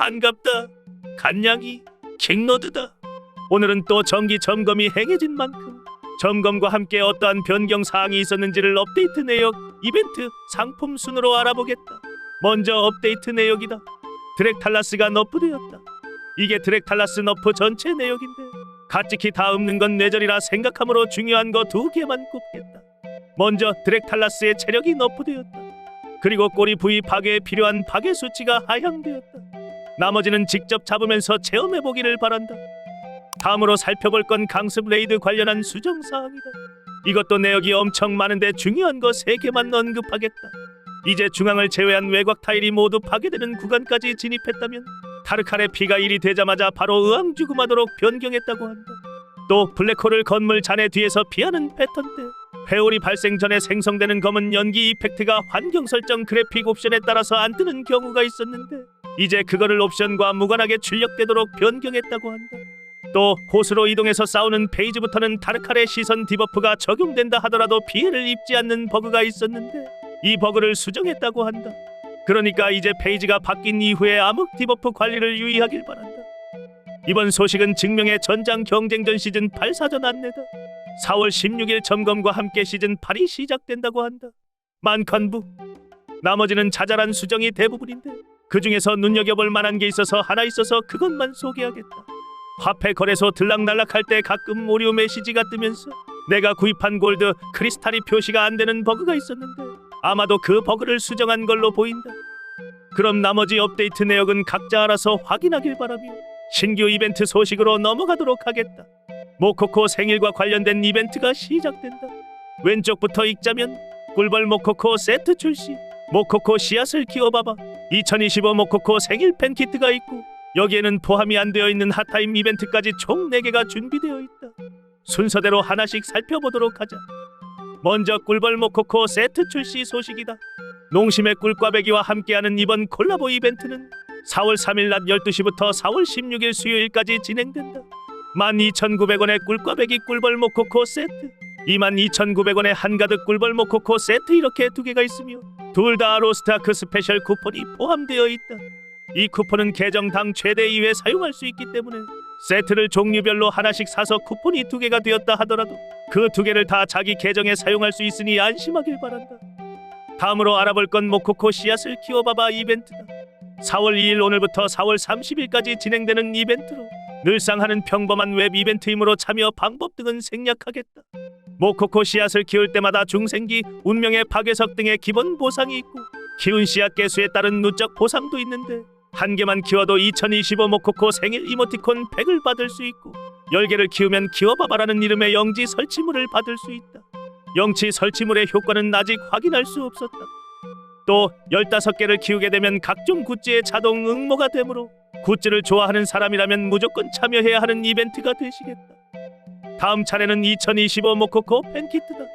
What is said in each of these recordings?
반갑다. 간냥이 킹로드다. 오늘은 또 정기 점검이 행해진 만큼 점검과 함께 어떠한 변경 사항이 있었는지를 업데이트 내역, 이벤트, 상품 순으로 알아보겠다. 먼저 업데이트 내역이다. 드랙 탈라스가 너프되었다. 이게 드랙 탈라스 너프 전체 내역인데 가찌키 다 읊는 건 뇌절이라 생각함으로 중요한 거 두 개만 꼽겠다. 먼저 드랙 탈라스의 체력이 너프되었다. 그리고 꼬리 부위 파괴에 필요한 파괴 수치가 하향되었다. 나머지는 직접 잡으면서 체험해 보기를 바란다. 다음으로 살펴볼 건 강습 레이드 관련한 수정 사항이다. 이것도 내역이 엄청 많은데 중요한 거 세 개만 언급하겠다. 이제 중앙을 제외한 외곽 타일이 모두 파괴되는 구간까지 진입했다면 타르칼의 피가 1이 되자마자 바로 의왕죽음하도록 변경했다고 한다. 또 블랙홀을 건물 잔해 뒤에서 피하는 패턴 때 회오리 발생 전에 생성되는 검은 연기 이펙트가 환경 설정 그래픽 옵션에 따라서 안 뜨는 경우가 있었는데 이제 그거를 옵션과 무관하게 출력되도록 변경했다고 한다. 또 호수로 이동해서 싸우는 페이지부터는 타르칼의 시선 디버프가 적용된다 하더라도 피해를 입지 않는 버그가 있었는데 이 버그를 수정했다고 한다. 그러니까 이제 페이지가 바뀐 이후에 암흑 디버프 관리를 유의하길 바란다. 이번 소식은 증명의 전장 경쟁전 시즌 8 사전 안내다. 4월 16일 점검과 함께 시즌 8이 시작된다고 한다. 만칸부. 나머지는 자잘한 수정이 대부분인데 그 중에서 눈여겨볼 만한 게 있어서 하나 있어서 그것만 소개하겠다. 화폐 거래소 들락날락할 때 가끔 오류 메시지가 뜨면서 내가 구입한 골드 크리스탈이 표시가 안 되는 버그가 있었는데 아마도 그 버그를 수정한 걸로 보인다. 그럼 나머지 업데이트 내역은 각자 알아서 확인하길 바라며 신규 이벤트 소식으로 넘어가도록 하겠다. 모코코 생일과 관련된 이벤트가 시작된다. 왼쪽부터 읽자면 꿀벌 모코코 세트 출시, 모코코 씨앗을 키워봐봐, 2025 모코코 생일 팬키트가 있고 여기에는 포함이 안 되어 있는 핫타임 이벤트까지 총 4개가 준비되어 있다. 순서대로 하나씩 살펴보도록 하자. 먼저 꿀벌 모코코 세트 출시 소식이다. 농심의 꿀꽈배기와 함께하는 이번 콜라보 이벤트는 4월 3일 낮 12시부터 4월 16일 수요일까지 진행된다. 12,900원의 꿀꽈배기 꿀벌 모코코 세트, 22,900원의 한가득 꿀벌 모코코 세트 이렇게 두 개가 있으며 둘 다 로스트아크 스페셜 쿠폰이 포함되어 있다. 이 쿠폰은 계정당 최대 2회 사용할 수 있기 때문에 세트를 종류별로 하나씩 사서 쿠폰이 두 개가 되었다 하더라도 그 두 개를 다 자기 계정에 사용할 수 있으니 안심하길 바란다. 다음으로 알아볼 건 모코코 씨앗을 키워봐봐 이벤트다. 4월 2일 오늘부터 4월 30일까지 진행되는 이벤트로 늘상 하는 평범한 웹 이벤트이므로 참여 방법 등은 생략하겠다. 모코코 씨앗을 키울 때마다 중생기, 운명의 파괴석 등의 기본 보상이 있고 키운 씨앗 개수에 따른 누적 보상도 있는데 한 개만 키워도 2025 모코코 생일 이모티콘 100을 받을 수 있고 10개를 키우면 키워봐봐라는 이름의 영지 설치물을 받을 수 있다. 영치 설치물의 효과는 아직 확인할 수 없었다. 또 15개를 키우게 되면 각종 굿즈의 자동 응모가 되므로 굿즈를 좋아하는 사람이라면 무조건 참여해야 하는 이벤트가 되시겠다. 다음 차례는 2025 모코코 팬 키트다.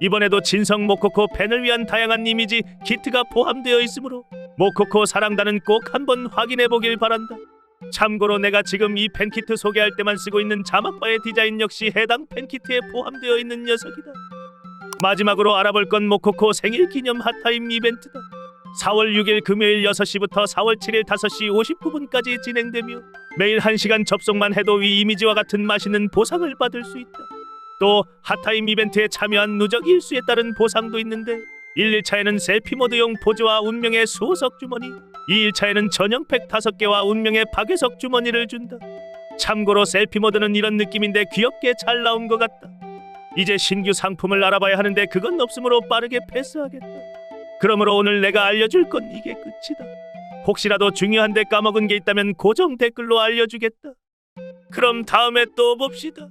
이번에도 진성 모코코 팬을 위한 다양한 이미지 키트가 포함되어 있으므로 모코코 사랑단은 꼭 한번 확인해 보길 바란다. 참고로 내가 지금 이 팬키트 소개할 때만 쓰고 있는 자막바의 디자인 역시 해당 팬키트에 포함되어 있는 녀석이다. 마지막으로 알아볼 건 모코코 생일 기념 핫타임 이벤트다. 4월 6일 금요일 6시부터 4월 7일 5시 59분까지 진행되며 매일 1시간 접속만 해도 위 이미지와 같은 맛있는 보상을 받을 수 있다. 또 핫타임 이벤트에 참여한 누적 일수에 따른 보상도 있는데 1, 1차에는 셀피 모드용 포즈와 운명의 수호석 주머니 2, 1차에는 전용팩 5개와 운명의 박외석 주머니를 준다. 참고로 셀피 모드는 이런 느낌인데 귀엽게 잘 나온 것 같다. 이제 신규 상품을 알아봐야 하는데 그건 없으므로 빠르게 패스하겠다. 그러므로 오늘 내가 알려줄 건 이게 끝이다. 혹시라도 중요한데 까먹은 게 있다면 고정 댓글로 알려주겠다. 그럼 다음에 또 봅시다.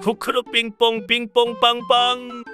쿠크루 빙뽕 빙뽕 빵빵